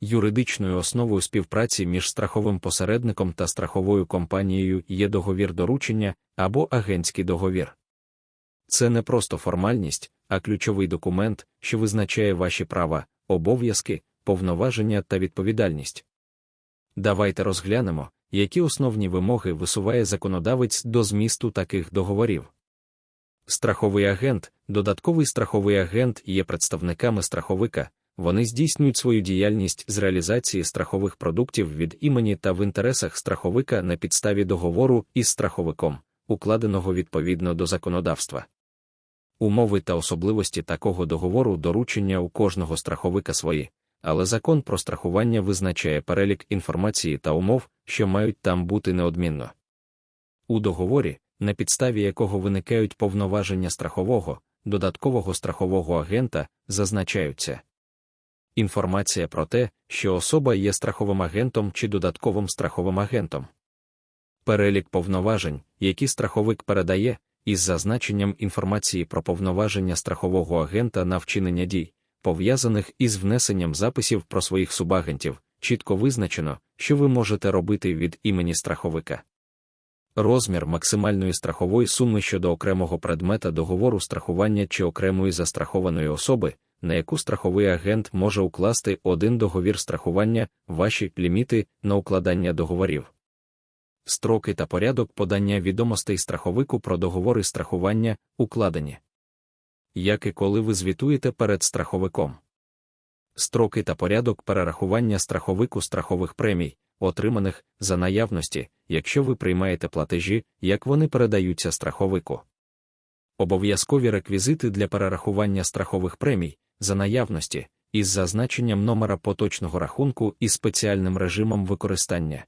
Юридичною основою співпраці між страховим посередником та страховою компанією є договір доручення або агентський договір. Це не просто формальність, а ключовий документ, що визначає ваші права, обов'язки, повноваження та відповідальність. Давайте розглянемо, які основні вимоги висуває законодавець до змісту таких договорів. Страховий агент, додатковий страховий агент є представниками страховика, вони здійснюють свою діяльність з реалізації страхових продуктів від імені та в інтересах страховика на підставі договору із страховиком, укладеного відповідно до законодавства. Умови та особливості такого договору доручення у кожного страховика свої, але закон про страхування визначає перелік інформації та умов, що мають там бути неодмінно. У договорі, на підставі якого виникають повноваження страхового, додаткового страхового агента, зазначаються інформація про те, що особа є страховим агентом чи додатковим страховим агентом, перелік повноважень, які страховик передає, із зазначенням інформації про повноваження страхового агента на вчинення дій, пов'язаних із внесенням записів про своїх субагентів, чітко визначено, що ви можете робити від імені страховика. Розмір максимальної страхової суми щодо окремого предмета договору страхування чи окремої застрахованої особи, на яку страховий агент може укласти один договір страхування, ваші ліміти на укладання договорів. Строки та порядок подання відомостей страховику про договори страхування, укладені. Як і коли ви звітуєте перед страховиком. Строки та порядок перерахування страховику страхових премій, отриманих за наявності, якщо ви приймаєте платежі, як вони передаються страховику. Обов'язкові реквізити для перерахування страхових премій, за наявності, із зазначенням номера поточного рахунку і спеціальним режимом використання.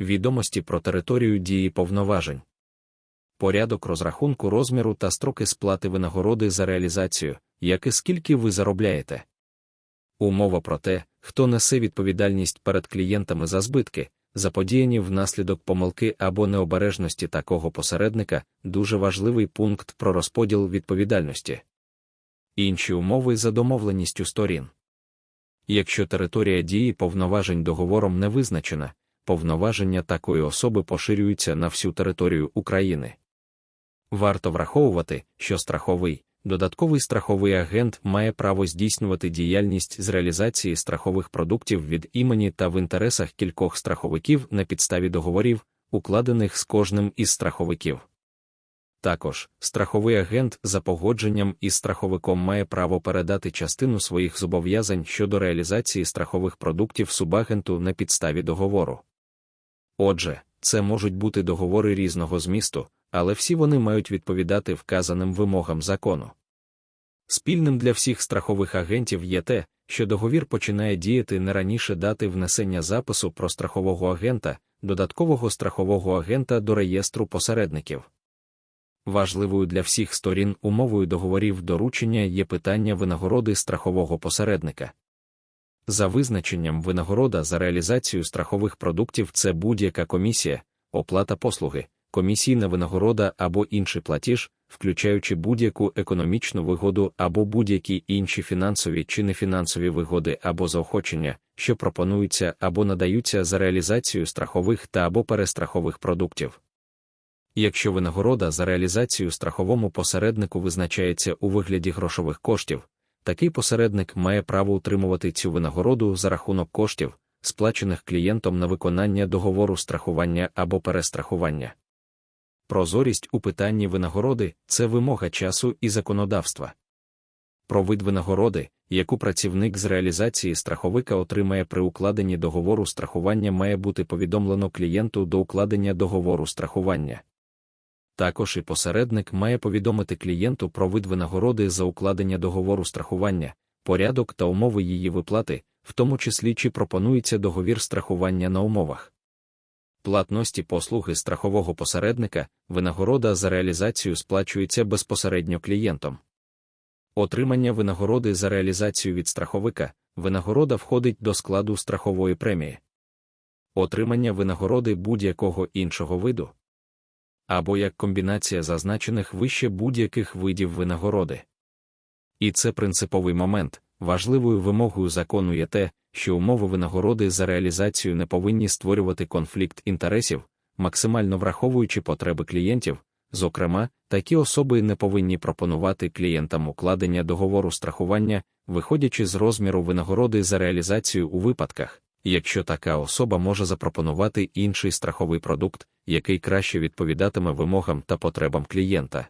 Відомості про територію дії повноважень. Порядок розрахунку розміру та строки сплати винагороди за реалізацію, як і скільки ви заробляєте. Умова про те, хто несе відповідальність перед клієнтами за збитки, заподіяні внаслідок помилки або необережності такого посередника, дуже важливий пункт про розподіл відповідальності. Інші умови за домовленістю сторін. Якщо територія дії повноважень договором не визначена, повноваження такої особи поширюються на всю територію України. Варто враховувати, що страховий, додатковий страховий агент має право здійснювати діяльність з реалізації страхових продуктів від імені та в інтересах кількох страховиків на підставі договорів, укладених з кожним із страховиків. Також, страховий агент за погодженням із страховиком має право передати частину своїх зобов'язань щодо реалізації страхових продуктів субагенту на підставі договору. Отже, це можуть бути договори різного змісту, але всі вони мають відповідати вказаним вимогам закону. Спільним для всіх страхових агентів є те, що договір починає діяти не раніше дати внесення запису про страхового агента, додаткового страхового агента до реєстру посередників. Важливою для всіх сторін умовою договорів доручення є питання винагороди страхового посередника. За визначенням винагорода за реалізацію страхових продуктів це будь-яка комісія, оплата послуги, комісійна винагорода або інший платіж, включаючи будь-яку економічну вигоду або будь-які інші фінансові чи нефінансові вигоди або заохочення, що пропонуються або надаються за реалізацію страхових та або перестрахових продуктів. Якщо винагорода за реалізацію страховому посереднику визначається у вигляді грошових коштів, такий посередник має право утримувати цю винагороду за рахунок коштів, сплачених клієнтом на виконання договору страхування або перестрахування. Прозорість у питанні винагороди це вимога часу і законодавства. Про вид винагороди, яку працівник з реалізації страховика отримає при укладенні договору страхування, має бути повідомлено клієнту до укладення договору страхування. Також і посередник має повідомити клієнту про вид винагороди за укладення договору страхування, порядок та умови її виплати, в тому числі чи пропонується договір страхування на умовах. Платності послуги страхового посередника, винагорода за реалізацію сплачується безпосередньо клієнтом. Отримання винагороди за реалізацію від страховика, винагорода входить до складу страхової премії. Отримання винагороди будь-якого іншого виду або як комбінація зазначених вище будь-яких видів винагороди. І це принциповий момент, важливою вимогою закону є те, що умови винагороди за реалізацію не повинні створювати конфлікт інтересів, максимально враховуючи потреби клієнтів. Зокрема, такі особи не повинні пропонувати клієнтам укладення договору страхування, виходячи з розміру винагороди за реалізацію у випадках, якщо така особа може запропонувати інший страховий продукт, який краще відповідатиме вимогам та потребам клієнта.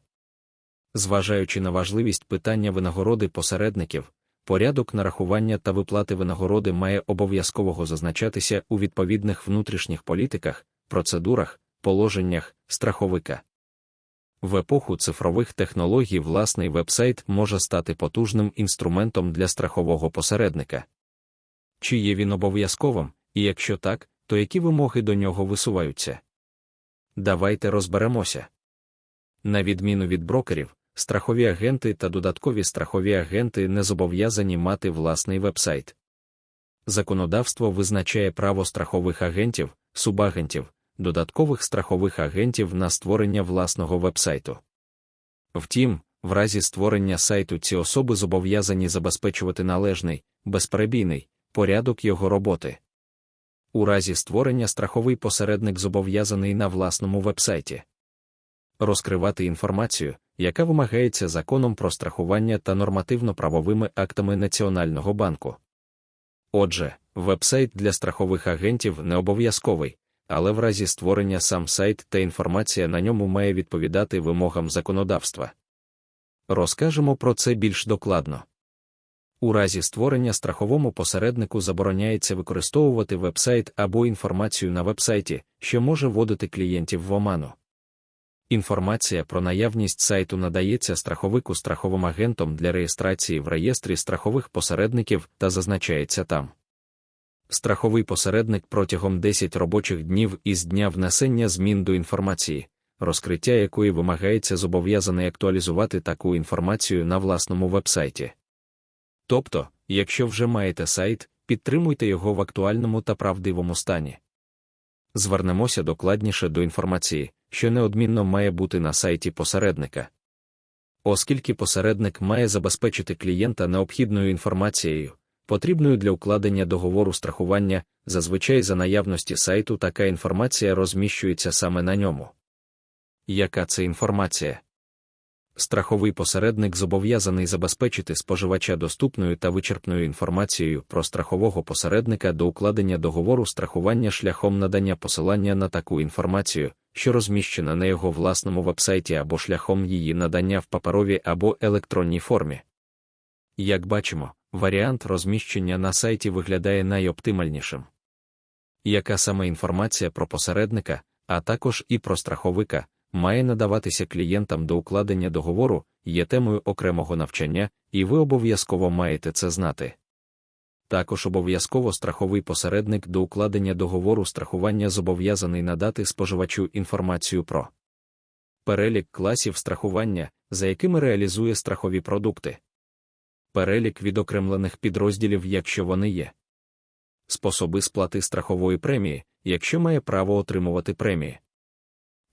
Зважаючи на важливість питання винагороди посередників, порядок нарахування та виплати винагороди має обов'язково зазначатися у відповідних внутрішніх політиках, процедурах, положеннях страховика. В епоху цифрових технологій власний вебсайт може стати потужним інструментом для страхового посередника. Чи є він обов'язковим, і якщо так, то які вимоги до нього висуваються? Давайте розберемося. На відміну від брокерів, страхові агенти та додаткові страхові агенти не зобов'язані мати власний вебсайт. Законодавство визначає право страхових агентів, субагентів, додаткових страхових агентів на створення власного вебсайту. Втім, в разі створення сайту ці особи зобов'язані забезпечувати належний, безперебійний порядок його роботи. У разі створення страховий посередник зобов'язаний на власному вебсайті розкривати інформацію, яка вимагається законом про страхування та нормативно-правовими актами Національного банку. Отже, вебсайт для страхових агентів не обов'язковий, але в разі створення сам сайт та інформація на ньому має відповідати вимогам законодавства. Розкажемо про це більш докладно. У разі створення страховому посереднику забороняється використовувати вебсайт або інформацію на вебсайті, що може вводити клієнтів в оману. Інформація про наявність сайту надається страховику страховим агентом для реєстрації в реєстрі страхових посередників та зазначається там. Страховий посередник протягом 10 робочих днів із дня внесення змін до інформації, розкриття якої вимагається зобов'язаний актуалізувати таку інформацію на власному вебсайті. Тобто, якщо вже маєте сайт, підтримуйте його в актуальному та правдивому стані. Звернемося докладніше до інформації, що неодмінно має бути на сайті посередника. Оскільки посередник має забезпечити клієнта необхідною інформацією, потрібною для укладення договору страхування, зазвичай за наявності сайту така інформація розміщується саме на ньому. Яка це інформація? Страховий посередник зобов'язаний забезпечити споживача доступною та вичерпною інформацією про страхового посередника до укладення договору страхування шляхом надання посилання на таку інформацію, що розміщена на його власному вебсайті або шляхом її надання в паперовій або електронній формі. Як бачимо, варіант розміщення на сайті виглядає найоптимальнішим. Яка саме інформація про посередника, а також і про страховика, має надаватися клієнтам до укладення договору, є темою окремого навчання, і ви обов'язково маєте це знати. Також обов'язково страховий посередник до укладення договору страхування зобов'язаний надати споживачу інформацію про перелік класів страхування, за якими реалізує страхові продукти, перелік відокремлених підрозділів, якщо вони є, способи сплати страхової премії, якщо має право отримувати премії,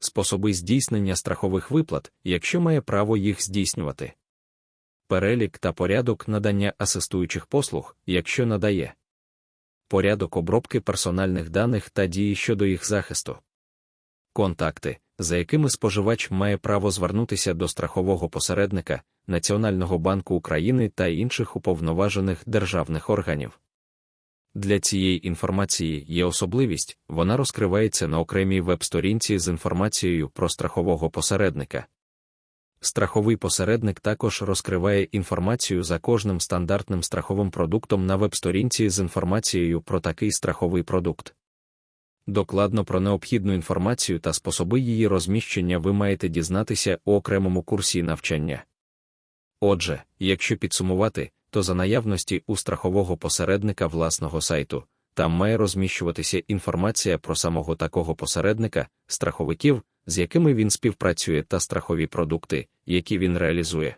способи здійснення страхових виплат, якщо має право їх здійснювати. Перелік та порядок надання асистуючих послуг, якщо надає, порядок обробки персональних даних та дії щодо їх захисту, контакти, за якими споживач має право звернутися до страхового посередника, Національного банку України та інших уповноважених державних органів. Для цієї інформації є особливість, вона розкривається на окремій веб-сторінці з інформацією про страхового посередника. Страховий посередник також розкриває інформацію за кожним стандартним страховим продуктом на веб-сторінці з інформацією про такий страховий продукт. Докладно про необхідну інформацію та способи її розміщення ви маєте дізнатися у окремому курсі навчання. Отже, якщо підсумувати, то за наявності у страхового посередника власного сайту, там має розміщуватися інформація про самого такого посередника, страховиків, з якими він співпрацює та страхові продукти, які він реалізує.